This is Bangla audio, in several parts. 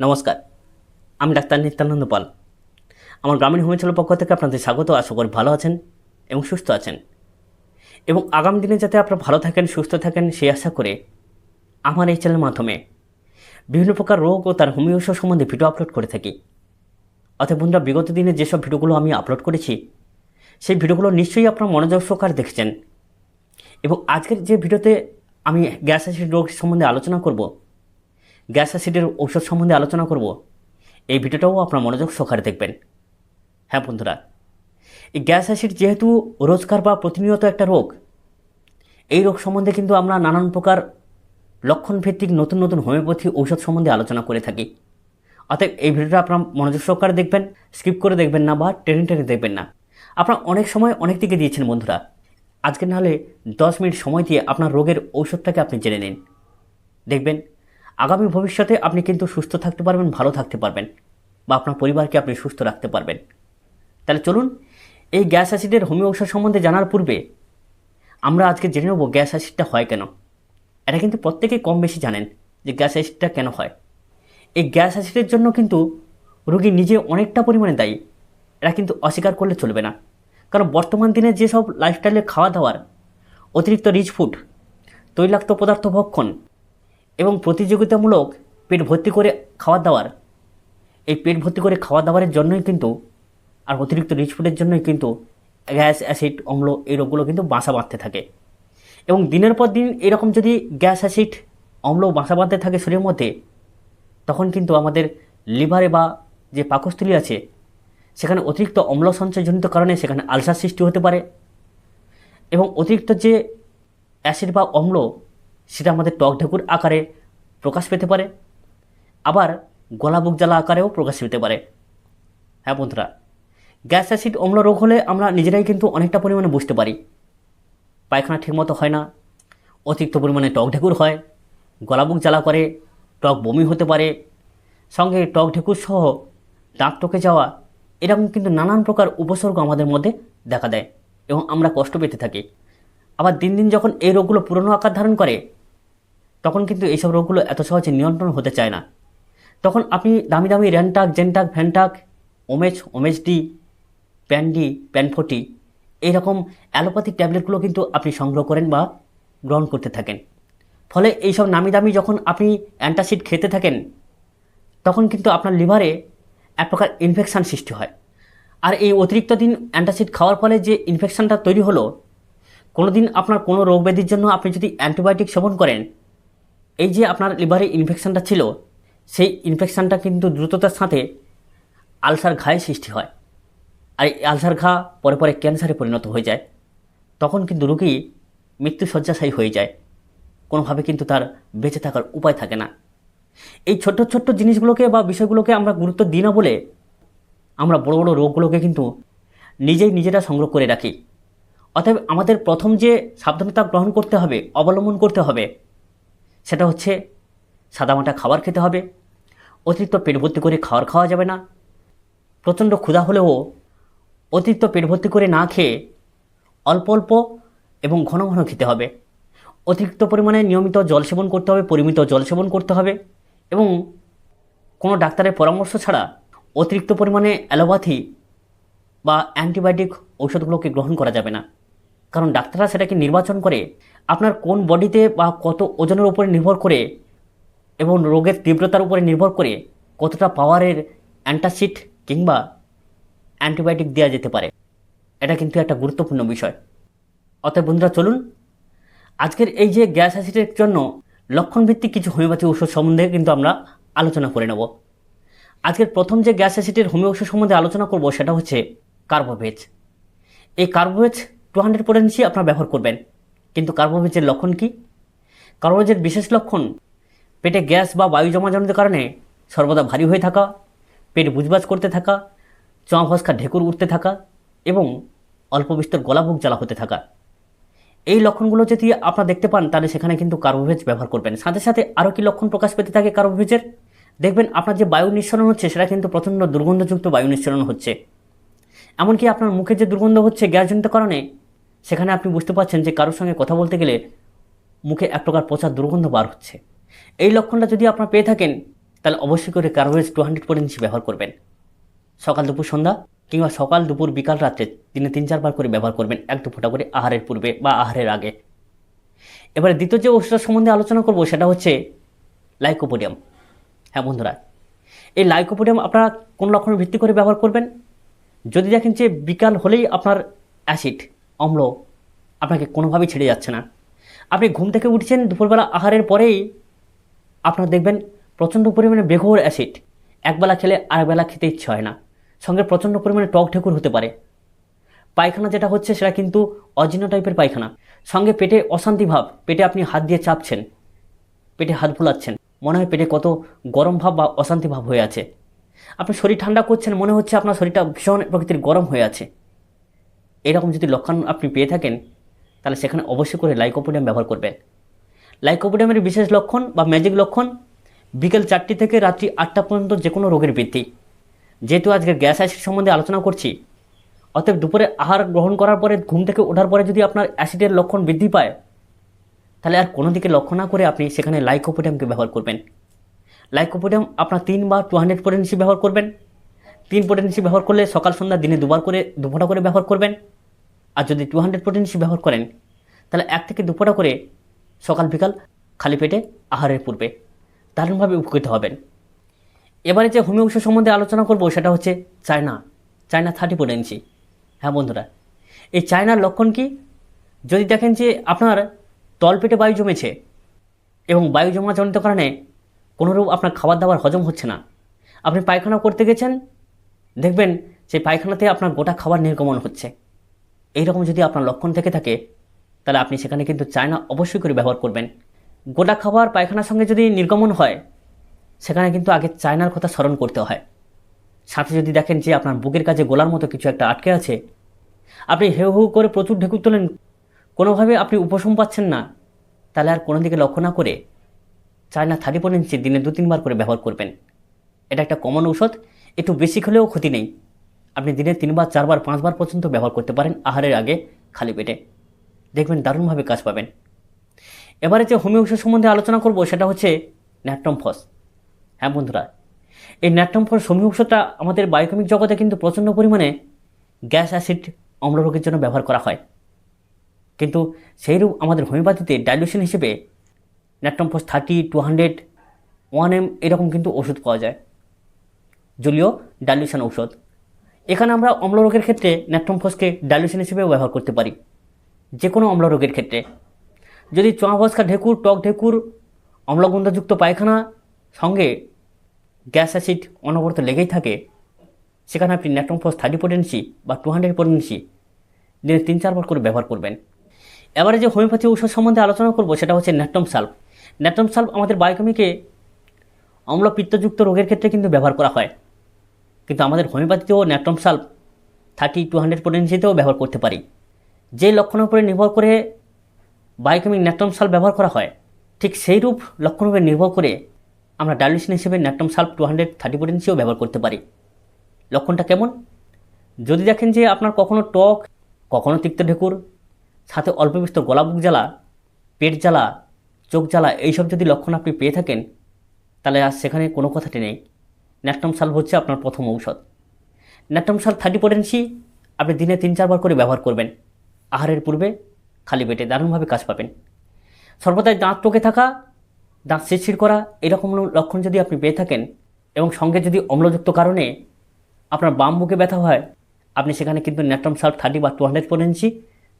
নমস্কার, আমি ডাক্তার নিত্যানন্দ পাল। আমার গ্রামীণ হোমিওপ্যাথির পক্ষ থেকে আপনাদের স্বাগত, আশা করি ভালো আছেন এবং সুস্থ আছেন। এবং আগামী দিনে যাতে আপনারা ভালো থাকেন, সুস্থ থাকেন, সেই আশা করে আমার এই চ্যানেলের মাধ্যমে বিভিন্ন প্রকার রোগ ও তার হোমিও সম্বন্ধে ভিডিও আপলোড করে থাকি। অতএব বন্ধুরা, বিগত দিনে যেসব ভিডিওগুলো আমি আপলোড করেছি, সেই ভিডিওগুলো নিশ্চয়ই আপনারা মনোযোগ সহকারে দেখেছেন। এবং আজকের যে ভিডিওতে আমি গ্যাস অ্যাসিড রোগ সম্বন্ধে আলোচনা করব গ্যাস অ্যাসিডের ঔষধ সম্বন্ধে আলোচনা করব। এই ভিডিওটাও আপনার মনোযোগ সহকারে দেখবেন। হ্যাঁ বন্ধুরা, এই গ্যাস অ্যাসিড যেহেতু রোজকার বা প্রতিনিয়ত একটা রোগ, এই রোগ সম্বন্ধে কিন্তু আমরা নানান প্রকার লক্ষণভিত্তিক নতুন নতুন হোমিওপ্যাথি ঔষধ সম্বন্ধে আলোচনা করে থাকি। অতএব এই ভিডিওটা আপনার মনোযোগ সহকারে দেখবেন, স্কিপ করে দেখবেন না বা টেনে টেনে দেখবেন না। আপনার অনেক সময় অনেক দিকে দিয়েছেন বন্ধুরা, আজকে নাহলে দশ মিনিট সময় দিয়ে আপনার রোগের ঔষধটাকে আপনি জেনে নিন। দেখবেন আগামী ভবিষ্যতে আপনি কিন্তু সুস্থ থাকতে পারবেন, ভালো থাকতে পারবেন বা আপনার পরিবারকে আপনি সুস্থ রাখতে পারবেন। তাহলে চলুন, এই গ্যাস অ্যাসিডের হোমিও ঔষধ সম্বন্ধে জানার পূর্বে আমরা আজকে জেনে নেব গ্যাস অ্যাসিডটা হয় কেন। এটা কিন্তু প্রত্যেকেই কম বেশি জানেন যে গ্যাস অ্যাসিডটা কেন হয়। এই গ্যাস অ্যাসিডের জন্য কিন্তু রোগী নিজে অনেকটা পরিমাণে দায়ী। এরা কিন্তু অস্বীকার করলে চলবে না। কারণ বর্তমান দিনে যেসব লাইফস্টাইলে খাওয়া দাওয়ার অতিরিক্ত রিচ ফুড তৈলাক্ত পদার্থ ভক্ষণ এবং প্রতিযোগিতামূলক পেট ভর্তি করে খাওয়া দাওয়ার। এই পেট ভর্তি করে খাওয়া দাওয়ারের জন্যই কিন্তু আর অতিরিক্ত রিচ ফুডের জন্যই কিন্তু গ্যাস অ্যাসিড অম্ল এই রোগগুলো কিন্তু বাসা বাঁধতে থাকে। এবং দিনের পর দিন এরকম যদি গ্যাস অ্যাসিড অম্ল বাসা বাঁধতে থাকে শরীরের মধ্যে, তখন কিন্তু আমাদের লিভারে বা যে পাকস্থলী আছে, সেখানে অতিরিক্ত অম্ল সঞ্চয়জনিত কারণে সেখানে আলসার সৃষ্টি হতে পারে। এবং অতিরিক্ত যে অ্যাসিড বা অম্ল সেটা আমাদের টক ঢেকুর আকারে প্রকাশ পেতে পারে। আবার গলা বুক জ্বালা আকারেও প্রকাশ পেতে পারে। হ্যাঁ বন্ধুরা, গ্যাস অ্যাসিড অম্ল রোগ হলে আমরা নিজেরাই কিন্তু অনেকটা পরিমাণে বুঝতে পারি। পায়খানা ঠিকমতো হয় না, অতিরিক্ত পরিমাণে টক ঢেকুর হয়, গলা বুক জ্বালা করে, টক বমি হতে পারে, সঙ্গে টক ঢেকুর সহ দাঁত টকে যাওয়া, এরকম কিন্তু নানান প্রকার উপসর্গ আমাদের মধ্যে দেখা দেয় এবং আমরা কষ্ট পেতে থাকি। আবার দিন দিন যখন এই রোগগুলো পুরনো আকার ধারণ করে তখন কিন্তু এইসব রোগগুলো এত সহজে নিয়ন্ত্রণ হতে চায় না। তখন আপনি দামি দামি র্যানটাক, জেনটাক, ভ্যানটাক, ওমেজ ওমেজ ডি প্যান্ডি, প্যানফোটি এইরকম অ্যালোপ্যাথিক ট্যাবলেটগুলো কিন্তু আপনি সংগ্রহ করেন বা গ্রহণ করতে থাকেন। ফলে এইসব নামি দামি যখন আপনি অ্যান্টাসিড খেতে থাকেন, তখন কিন্তু আপনার লিভারে এক প্রকার ইনফেকশান সৃষ্টি হয়। আর এই অতিরিক্ত দিন অ্যান্টাসিড খাওয়ার ফলে যে ইনফেকশানটা তৈরি হলো কোনো দিন আপনার কোনো রোগ ব্যাধির জন্য আপনি যদি অ্যান্টিবায়োটিক সেবন করেন এই যে আপনার লিভারে ইনফেকশানটা ছিল, সেই ইনফেকশানটা কিন্তু দ্রুততার সাথে আলসার ঘায়ে সৃষ্টি হয়। আর এই আলসার ঘা পরে পরে ক্যান্সারে পরিণত হয়ে যায়। তখন কিন্তু রোগী মৃত্যু শয্যাশায়ী হয়ে যায়। কোনোভাবে কিন্তু তার বেঁচে থাকার উপায় থাকে না। এই ছোট্ট ছোট্ট জিনিসগুলোকে বা বিষয়গুলোকে আমরা গুরুত্ব দিই না বলে আমরা বড় বড় রোগগুলোকে কিন্তু নিজেই নিজেরা সংগ্রহ করে রাখি। অতএব আমাদের প্রথম যে সাবধানতা গ্রহণ করতে হবে, অবলম্বন করতে হবে সেটা হচ্ছে সাদামাটা খাবার খেতে হবে। অতিরিক্ত পেট ভর্তি করে খাবার খাওয়া যাবে না। প্রচণ্ড ক্ষুধা হলেও অতিরিক্ত পেট ভর্তি করে না খেয়ে অল্প অল্প এবং ঘন ঘন খেতে হবে। অতিরিক্ত পরিমাণে নিয়মিত জল সেবন করতে হবে, পরিমিত জল সেবন করতে হবে এবং কোনো ডাক্তারের পরামর্শ ছাড়া অতিরিক্ত পরিমাণে অ্যালোপ্যাথি বা অ্যান্টিবায়োটিক ঔষধগুলোকে গ্রহণ করা যাবে না। কারণ ডাক্তাররা সেটাকে নির্বাচন করে আপনার কোন বডিতে বা কত ওজনের উপরে নির্ভর করে এবং রোগের তীব্রতার উপরে নির্ভর করে কতটা পাওয়ারের অ্যান্টাসিড কিংবা অ্যান্টিবায়োটিক দেওয়া যেতে পারে। এটা কিন্তু একটা গুরুত্বপূর্ণ বিষয়। অতএব বন্ধুরা, চলুন। আজকের এই যে গ্যাস অ্যাসিডের জন্য লক্ষণভিত্তিক কিছু হোমিওপ্যাথি ওষুধ সম্বন্ধে কিন্তু আমরা আলোচনা করে নেব। আজকের প্রথম যে গ্যাস অ্যাসিডের হোমিও ওষুধ সম্বন্ধে আলোচনা করব সেটা হচ্ছে কার্বোভেজ। এই কার্বোভেজ টু হান্ড্রেড পোটেন্সি আপনারা ব্যবহার করবেন। কিন্তু কার্বোভেজের লক্ষণ কি? কার্বোভেজের বিশেষ লক্ষণ, পেটে গ্যাস বা বায়ু জমা জমাজনিত কারণে সর্বদা ভারী হয়ে থাকা, পেট বুঝবাজ করতে থাকা, চোঁয়া ফসকা ঢেকুর উঠতে থাকা এবং অল্প বিস্তর গলা বুক জ্বালা হতে থাকা। এই লক্ষণগুলো যদি আপনারা দেখতে পান, তাহলে সেখানে কিন্তু কার্বোভেজ ব্যবহার করবেন। সাথে সাথে আরও কি লক্ষণ প্রকাশ পেতে থাকে কার্বোভেজের দেখবেন আপনার যে বায়ু নিঃসরণ হচ্ছে, সেটা কিন্তু প্রচণ্ড দুর্গন্ধযুক্ত বায়ু নিঃসরণ হচ্ছে। এমনকি আপনার মুখে যে দুর্গন্ধ হচ্ছে গ্যাসজনিত কারণে সেখানে আপনি বুঝতে পারছেন যে কারোর সঙ্গে কথা বলতে গেলে মুখে এক প্রকার পচা দুর্গন্ধ বার হচ্ছে। এই লক্ষণটা যদি আপনারা পেয়ে থাকেন, তাহলে অবশ্যই করে কার্বোহাইড্রেট টু হান্ড্রেড পটেন্সি ব্যবহার করবেন। সকাল, দুপুর, সন্ধ্যা কিংবা সকাল, দুপুর, বিকাল, রাত্রে দিনে তিন, চারবার করে ব্যবহার করবেন এক দু ফোঁটা করে আহারের পূর্বে বা আহারের আগে। এবারে দ্বিতীয় যে ওষুধ সম্বন্ধে আলোচনা করব, সেটা হচ্ছে লাইকোপোডিয়াম হ্যাঁ বন্ধুরা, এই লাইকোপোডিয়াম আপনারা কোন লক্ষণের ভিত্তি করে ব্যবহার করবেন? যদি দেখেন যে বিকাল হলেই আপনার অ্যাসিড অম্ল, আপনাকে কোনোভাবেই ছেড়ে যাচ্ছে না। আপনি ঘুম থেকে উঠছেন দুপুরবেলা আহারের পরেই, আপনার দেখবেন প্রচণ্ড পরিমাণে বেঘোর অ্যাসিড। একবেলা খেলে আরেকবেলা খেতে ইচ্ছে হয় না। সঙ্গে প্রচণ্ড পরিমাণে টক ঠেকুর হতে পারে। পায়খানা যেটা হচ্ছে সেটা কিন্তু অজীর্ণ টাইপের পায়খানা। সঙ্গে পেটে অশান্তি ভাব, পেটে আপনি হাত দিয়ে চাপছেন, পেটে হাত ভুলাচ্ছেন, মনে হয় পেটে কত গরম ভাব বা অশান্তি ভাব হয়ে আছে। আপনি শরীর ঠান্ডা করছেন, মনে হচ্ছে আপনার শরীরটা ভীষণ প্রকৃতির গরম হয়ে আছে। এরকম যদি লক্ষণ আপনি পেয়ে থাকেন, তাহলে সেখানে অবশ্যই করে লাইকোপোডিয়াম ব্যবহার করবেন। লাইকোপোডিয়ামের বিশেষ লক্ষণ বা ম্যাজিক লক্ষণ, বিকেল চারটি থেকে রাত্রি আটটা পর্যন্ত যে কোনো রোগের বৃদ্ধি। যেহেতু আজকের গ্যাস অ্যাসিড সম্বন্ধে আলোচনা করছি, অতএব দুপুরে আহার গ্রহণ করার পরে, ঘুম থেকে ওঠার পরে যদি আপনার অ্যাসিডের লক্ষণ বৃদ্ধি পায়, তাহলে আর কোনো দিকে লক্ষ্য না করে আপনি সেখানে লাইকোপোডিয়ামকে ব্যবহার করবেন। লাইকোপোডিয়াম আপনার তিন বা টু হান্ড্রেড পোটেন্সি ব্যবহার করবেন। তিন পোটেন্সি ব্যবহার করলে সকাল সন্ধ্যা দিনে দুবার করে, দুফোটা করে ব্যবহার করবেন। আর যদি টু হান্ড্রেড প্রোটিন পোটেন্সি ব্যবহার করেন, তাহলে এক থেকে দুপোটা করে সকাল বিকাল খালি পেটে আহারের পূর্বে দারুণভাবে উপকৃত হবেন। এবারে যে হোমিও ওষুধ সম্বন্ধে আলোচনা করব, সেটা হচ্ছে চায়না চায়না থার্টি পোটেন্সি হ্যাঁ বন্ধুরা, এই চায়নার লক্ষণ কি? যদি দেখেন যে আপনার তলপেটে বায়ু জমেছে এবং বায়ু জমাজনিত কারণে কোনোরূপ আপনার খাবার দাবার হজম হচ্ছে না, আপনি পায়খানা করতে গেছেন, দেখবেন সেই পায়খানাতে আপনার গোটা খাবার নির্গমন হচ্ছে। এই রকম যদি আপনার লক্ষণ থেকে থাকে, তাহলে আপনি সেখানে কিন্তু চায়না অবশ্যই করে ব্যবহার করবেন। গোটা খাবার, পায়খানার সঙ্গে যদি নির্গমন হয়, সেখানে কিন্তু আগে চায়নার কথা স্মরণ করতে হয়। সাথে যদি দেখেন যে আপনার বুকের কাছে গোলার মতো কিছু একটা আটকে আছে, আপনি হেউ হেউ করে প্রচুর ঢেকুর তোলেন, কোনোভাবে আপনি উপশম পাচ্ছেন না, তাহলে আর কোনো দিকে লক্ষ্য না করে চায়না থার্টি পয়েন্ট দিনে দু তিনবার করে ব্যবহার করবেন। এটা একটা কমন ঔষধ, একটু বেশি খেলেও ক্ষতি নেই। আপনি দিনে তিনবার, চারবার, পাঁচবার পর্যন্ত ব্যবহার করতে পারেন আহারের আগে খালি পেটে। দেখবেন দারুণভাবে কাজ পাবেন। এবারে যে হোমিও ওষুধ সম্বন্ধে আলোচনা করব, সেটা হচ্ছে ন্যাট্রমফস হ্যাঁ বন্ধুরা, এই ন্যাট্রমফস হোমিও ওষুধটা আমাদের বায়োকেমিক জগতে কিন্তু প্রচণ্ড পরিমাণে গ্যাস, অ্যাসিড অম্লরোগের জন্য ব্যবহার করা হয়। কিন্তু সেইরূপ আমাদের হোমিওপ্যাথিতে ডাইলুশন হিসেবে natrum phos thirty, two hundred, one M এরকম কিন্তু ওষুধ পাওয়া যায়। জলীয় ডাইলুশন ঔষধ। এখানে আমরা অম্ল রোগের ক্ষেত্রে ন্যাট্রমফসকে ডাইলুশন হিসেবেও ব্যবহার করতে পারি যে কোনো অম্ল রোগের ক্ষেত্রে। যদি চোয়া ভস্কা ঢেকুর, টক ঢেকুর, অম্লগন্ধযুক্ত পায়খানা সঙ্গে গ্যাস অ্যাসিড অনবরত লেগেই থাকে, সেখানে আপনি ন্যাট্রমফস থার্টি পোটেন্সি বা টু হান্ড্রেড পোটেন্সি দিনে তিন চারবার করে ব্যবহার করবেন। এবারে যে হোমিওপ্যাথি ঔষধ সম্বন্ধে আলোচনা করব, সেটা হচ্ছে ন্যাট্রম সাল্ভ। ন্যাট্রম সাল্ভ আমাদের বায়োকেমিকে অম্লপিত্তযুক্ত রোগের ক্ষেত্রে কিন্তু ব্যবহার করা হয়। কিন্তু আমাদের হোমিওপ্যাথিতেও natrum sulph thirty two hundred পোটেন্সিতেও ব্যবহার করতে পারি। যে লক্ষণের উপরে নির্ভর করে বায়োকেমিক ন্যাট্রম সাল্ভ ব্যবহার করা হয়, ঠিক সেই রূপ লক্ষণের উপরে নির্ভর করে আমরা ডাইলুশন হিসেবে natrum sulph two hundred thirty পোটেন্সিও ব্যবহার করতে পারি। লক্ষণটা কেমন? যদি দেখেন যে আপনার কখনো টক, কখনো তিক্ত ঢেকুর, সাথে অল্প বিস্তর গলা বুক জ্বালা, পেট জ্বালা, চোখ জ্বালা, এইসব যদি লক্ষণ আপনি পেয়ে থাকেন, তাহলে আর সেখানে কোনো কথাটি নেই। ন্যাট্রম হচ্ছে আপনার প্রথম ঔষধ। ন্যাট্রম থার্টি পোটেন্সি আপনি দিনে তিন চারবার করে ব্যবহার করবেন। আহারের পূর্বে খালি পেটে দারুণভাবে কাজ পাবেন। সর্বদাই দাঁত টোকে থাকা, দাঁত শিরশির করা, এরকম লক্ষণ যদি আপনি পেয়ে থাকেন এবং সঙ্গে যদি অম্লযুক্ত কারণে আপনার বাম বুকে ব্যথা হয়, আপনি সেখানে কিন্তু ন্যাট্রম সাল্ট থার্টি বা টু হান্ড্রেড পোটেন্সি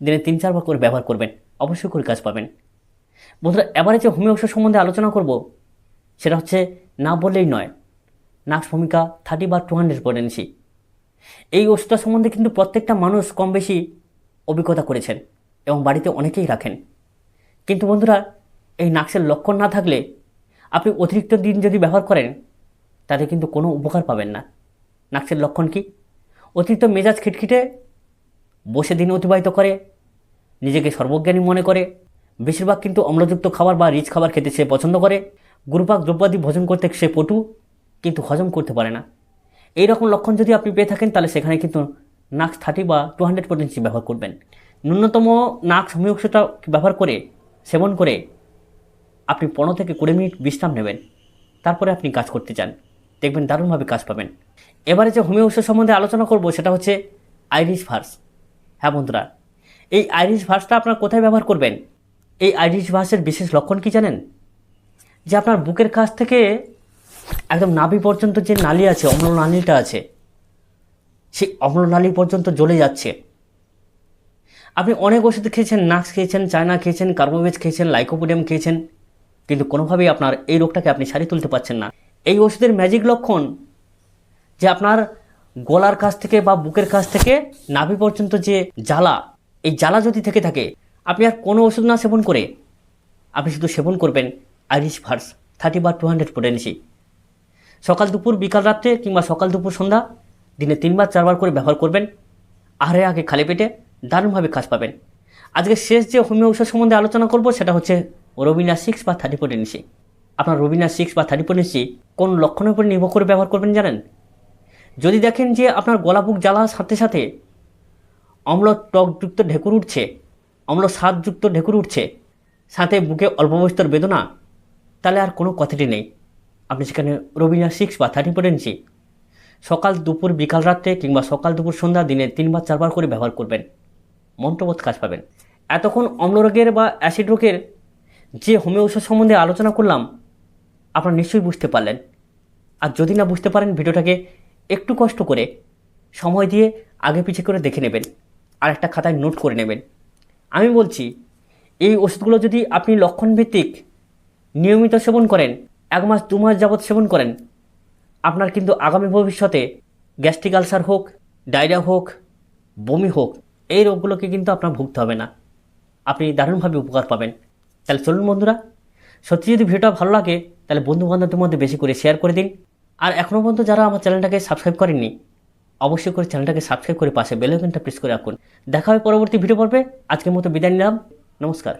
দিনে তিন চারবার করে ব্যবহার করবেন। অবশ্যই করে কাজ পাবেন। বন্ধুরা, এবারে যে হোমিও সম্বন্ধে আলোচনা করব, সেটা হচ্ছে না বললেই নয় নাক্স ভূমিকা থার্টি বা টু হান্ড্রেড পোটেন্সি এই ওষুধটা সম্বন্ধে কিন্তু প্রত্যেকটা মানুষ কম বেশি অভিজ্ঞতা করেছেন এবং বাড়িতে অনেকেই রাখেন। কিন্তু বন্ধুরা, এই নাক্সের লক্ষণ না থাকলে আপনি অতিরিক্ত দিন যদি ব্যবহার করেন, তাতে কিন্তু কোনো উপকার পাবেন না। নাক্সের লক্ষণ কি? অতিরিক্ত মেজাজ খিটখিটে, বসে দিন অতিবাহিত করে, নিজেকে সর্বজ্ঞানী মনে করে, বেশিরভাগ কিন্তু অম্লযুক্ত খাবার বা রিচ খাবার খেতে সে পছন্দ করে, গুরুপাক দ্রব্যাদি ভোজন করতে সে পটু কিন্তু হজম করতে পারে না। এই রকম লক্ষণ যদি আপনি পেয়ে থাকেন, তাহলে সেখানে কিন্তু নাক্স থার্টি বা টু হান্ড্রেড পোটেন্সি ব্যবহার করবেন। ন্যূনতম নাক্স হোমিওক্সটা ব্যবহার করে, সেবন করে আপনি পনেরো থেকে কুড়ি মিনিট বিশ্রাম নেবেন। তারপরে আপনি কাজ করতে চান। দেখবেন দারুণভাবে কাজ পাবেন। এবারে যে হোমিও সম্বন্ধে আলোচনা করব, সেটা হচ্ছে আইরিশ ভার্স। হ্যাঁ বন্ধুরা, এই আইরিশ ভার্সটা আপনার কোথায় ব্যবহার করবেন? এই আইরিশ ভার্সের বিশেষ লক্ষণ কি জানেন? যে আপনার বুকের কাছ থেকে একদম নাভি পর্যন্ত যে নালী আছে, অম্ল নালীটা আছে, সেই অম্ল নালী পর্যন্ত জ্বলে যাচ্ছে। আপনি অনেক ওষুধ খেয়েছেন, নাক্স খেয়েছেন, চায়না খেয়েছেন কার্বোভেজ খেয়েছেন, লাইকোপোডিয়াম খেয়েছেন, কিন্তু কোনোভাবেই আপনার এই রোগটাকে আপনি সারিয়ে তুলতে পারছেন না। এই ওষুধের ম্যাজিক লক্ষণ যে আপনার গলার কাছ থেকে বা বুকের কাছ থেকে নাভি পর্যন্ত যে জ্বালা, এই জ্বালা যদি থেকে থাকে, আপনি আর কোনো ওষুধ না সেবন করে, আপনি শুধু সেবন করবেন, আইরিশ ভার্স থার্টি বা টু হান্ড্রেড পোটেন্সি সকাল দুপুর, বিকাল রাত্রে কিংবা সকাল দুপুর সন্ধ্যা, দিনে তিনবার, চারবার করে ব্যবহার করবেন। আহারে আগে খালি পেটে দারুণভাবে কাজ পাবেন। আজকে শেষ যে হোমিও ঔষধ সম্বন্ধে আলোচনা করব, সেটা হচ্ছে রবিনা সিক্স বা থার্টি পোটেন্সি আপনার রবিনা সিক্স বা থার্টি পোটেন্সি কোন লক্ষণের উপর নির্ভর করে ব্যবহার করবেন জানেন? যদি দেখেন যে আপনার গলা বুক জ্বালার সাথে সাথে অম্ল টকযুক্ত ঢেকুর উঠছে, অম্ল স্বাদযুক্ত ঢেকুর উঠছে, সাথে বুকে অল্প বেদনা, তাহলে আর কোনো কথাটি নেই। আপনি সেখানে রবিনা সিক্স বা থার্টি পোটেন্সি সকাল, দুপুর, বিকাল, রাত্রে কিংবা সকাল, দুপুর, সন্ধ্যা, দিনে তিনবার, চারবার করে ব্যবহার করবেন। মন্ত্রবোধ কাজ পাবেন। এতক্ষণ অম্লরোগের বা অ্যাসিড রোগের যে হোমিও ওষুধ সম্বন্ধে আলোচনা করলাম, আপনারা নিশ্চয়ই বুঝতে পারলেন। আর যদি না বুঝতে পারেন ভিডিওটাকে, একটু কষ্ট করে সময় দিয়ে আগে পিছে করে দেখে নেবেন আর একটা খাতায় নোট করে নেবেন। আমি বলছি, এই ওষুধগুলো যদি আপনি লক্ষণভিত্তিক নিয়মিত সেবন করেন এক মাস, দু মাস যাবৎ সেবন করেন। আপনার কিন্তু আগামী ভবিষ্যতে গ্যাস্ট্রিক আলসার হোক, ডায়রিয়া হোক, বমি হোক, এই রোগগুলোকে কিন্তু আপনার ভুগতে হবে না। আপনি দারুণভাবে উপকার পাবেন। তাহলে চলুন বন্ধুরা, সত্যি যদি ভিডিওটা ভালো লাগে, তাহলে বন্ধু বান্ধবদের মধ্যে বেশি করে শেয়ার করে দিন। আর এখনও পর্যন্ত যারা আমার চ্যানেলটাকে সাবস্ক্রাইব করেননি, অবশ্যই করে চ্যানেলটাকে সাবস্ক্রাইব করে পাশে বেল আইকনটা প্রেস করে রাখুন। দেখা হবে পরবর্তী ভিডিও পর্বে। আজকের মতো বিদায় নিলাম। নমস্কার।